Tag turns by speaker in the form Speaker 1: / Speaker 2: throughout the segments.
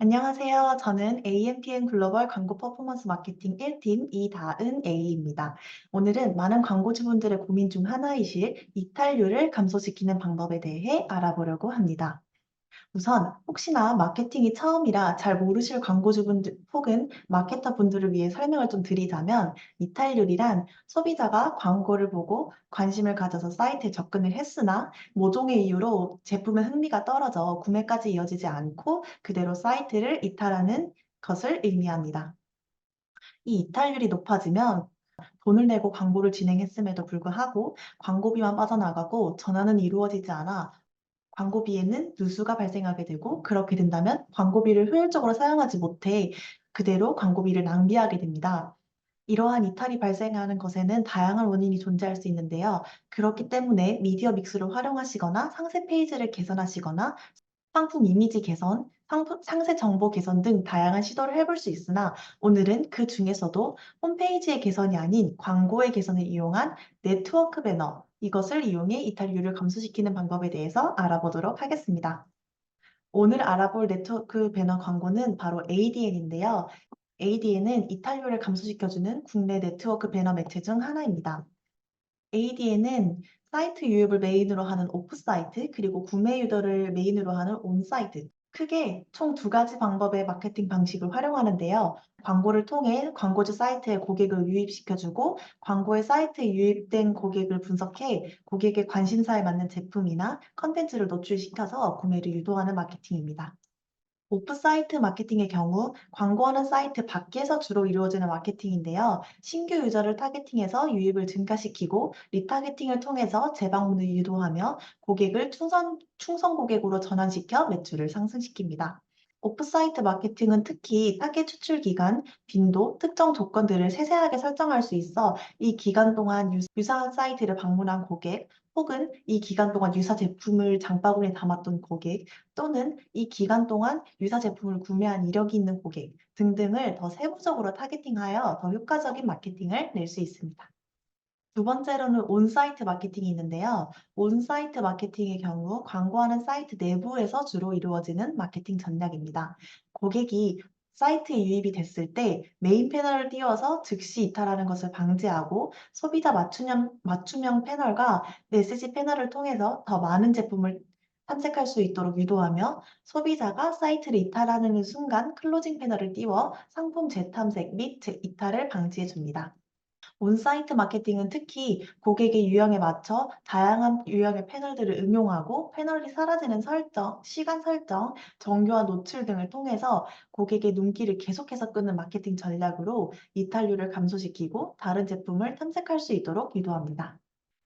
Speaker 1: 안녕하세요. 저는 AMPM 글로벌 광고 퍼포먼스 마케팅 1팀 이다은 A입니다. 오늘은 많은 광고주분들의 고민 중 하나이실 이탈률을 감소시키는 방법에 대해 알아보려고 합니다. 우선 혹시나 마케팅이 처음이라 잘 모르실 광고주분들 혹은 마케터분들을 위해 설명을 좀 드리자면 이탈률이란 소비자가 광고를 보고 관심을 가져서 사이트에 접근을 했으나 모종의 이유로 제품의 흥미가 떨어져 구매까지 이어지지 않고 그대로 사이트를 이탈하는 것을 의미합니다. 이 이탈률이 높아지면 돈을 내고 광고를 진행했음에도 불구하고 광고비만 빠져나가고 전환은 이루어지지 않아 광고비에는 누수가 발생하게 되고 그렇게 된다면 광고비를 효율적으로 사용하지 못해 그대로 광고비를 낭비하게 됩니다. 이러한 이탈이 발생하는 것에는 다양한 원인이 존재할 수 있는데요. 그렇기 때문에 미디어 믹스를 활용하시거나 상세 페이지를 개선하시거나 상품 이미지 개선, 상품, 상세 정보 개선 등 다양한 시도를 해볼 수 있으나 오늘은 그 중에서도 홈페이지의 개선이 아닌 광고의 개선을 이용한 네트워크 배너, 이것을 이용해 이탈률을 감소시키는 방법에 대해서 알아보도록 하겠습니다. 오늘 알아볼 네트워크 배너 광고는 바로 ADN인데요. ADN은 이탈률을 감소시켜주는 국내 네트워크 배너 매체 중 하나입니다. ADN은 사이트 유입을 메인으로 하는 오프사이트, 그리고 구매 유도를 메인으로 하는 온사이트, 크게 총 두 가지 방법의 마케팅 방식을 활용하는데요. 광고를 통해 광고주 사이트에 고객을 유입시켜주고 광고의 사이트에 유입된 고객을 분석해 고객의 관심사에 맞는 제품이나 컨텐츠를 노출시켜서 구매를 유도하는 마케팅입니다. 오프사이트 마케팅의 경우 광고하는 사이트 밖에서 주로 이루어지는 마케팅인데요. 신규 유저를 타겟팅해서 유입을 증가시키고 리타겟팅을 통해서 재방문을 유도하며 고객을 충성, 충성 고객으로 전환시켜 매출을 상승시킵니다. 오프사이트 마케팅은 특히 타겟 추출 기간, 빈도, 특정 조건들을 세세하게 설정할 수 있어 이 기간 동안 유- 유사 사이트를 방문한 고객, 혹은 이 기간 동안 유사 제품을 장바구니에 담았던 고객, 또는 이 기간 동안 유사 제품을 구매한 이력이 있는 고객 등등을 더 세부적으로 타겟팅하여 더 효과적인 마케팅을 낼 수 있습니다. 두 번째로는 온사이트 마케팅이 있는데요. 온사이트 마케팅의 경우 광고하는 사이트 내부에서 주로 이루어지는 마케팅 전략입니다. 고객이 사이트에 유입이 됐을 때 메인 패널을 띄워서 즉시 이탈하는 것을 방지하고 소비자 맞춤형, 맞춤형 패널과 메시지 패널을 통해서 더 많은 제품을 탐색할 수 있도록 유도하며 소비자가 사이트를 이탈하는 순간 클로징 패널을 띄워 상품 재탐색 및 재- 이탈을 방지해 줍니다. 온사이트 마케팅은 특히 고객의 유형에 맞춰 다양한 유형의 패널들을 응용하고 패널이 사라지는 설정, 시간 설정, 정교한 노출 등을 통해서 고객의 눈길을 계속해서 끄는 마케팅 전략으로 이탈률을 감소시키고 다른 제품을 탐색할 수 있도록 유도합니다.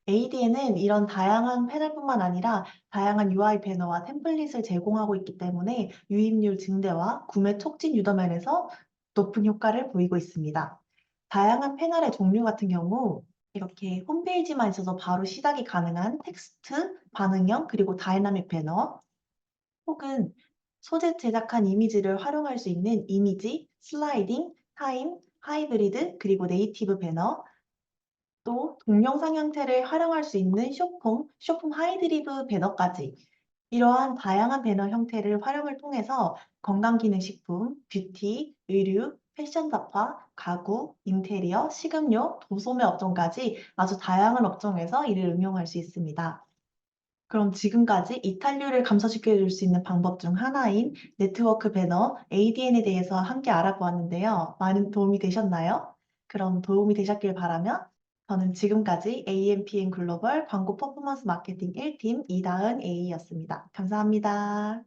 Speaker 1: ADN은 이런 다양한 패널뿐만 아니라 다양한 UI 배너와 템플릿을 제공하고 있기 때문에 유입률 증대와 구매 촉진 유도 면에서 높은 효과를 보이고 있습니다. 다양한 패널의 종류 같은 경우 이렇게 홈페이지만 있어서 바로 시작이 가능한 텍스트, 반응형, 그리고 다이나믹 배너 혹은 소재 제작한 이미지를 활용할 수 있는 이미지, 슬라이딩, 타임, 하이브리드, 그리고 네이티브 배너 또 동영상 형태를 활용할 수 있는 쇼폼, 쇼폼 하이드리브 배너까지 이러한 다양한 배너 형태를 활용을 통해서 건강기능식품, 뷰티, 의류, 패션 잡화, 가구, 인테리어, 식음료, 도소매 업종까지 아주 다양한 업종에서 이를 응용할 수 있습니다. 그럼 지금까지 이탈률을 감소시켜 줄 수 있는 방법 중 하나인 네트워크 배너 ADN에 대해서 함께 알아보았는데요. 많은 도움이 되셨나요? 그럼 도움이 되셨길 바라며 저는 지금까지 AMPM 글로벌 광고 퍼포먼스 마케팅 1팀 이다은 A였습니다. 감사합니다.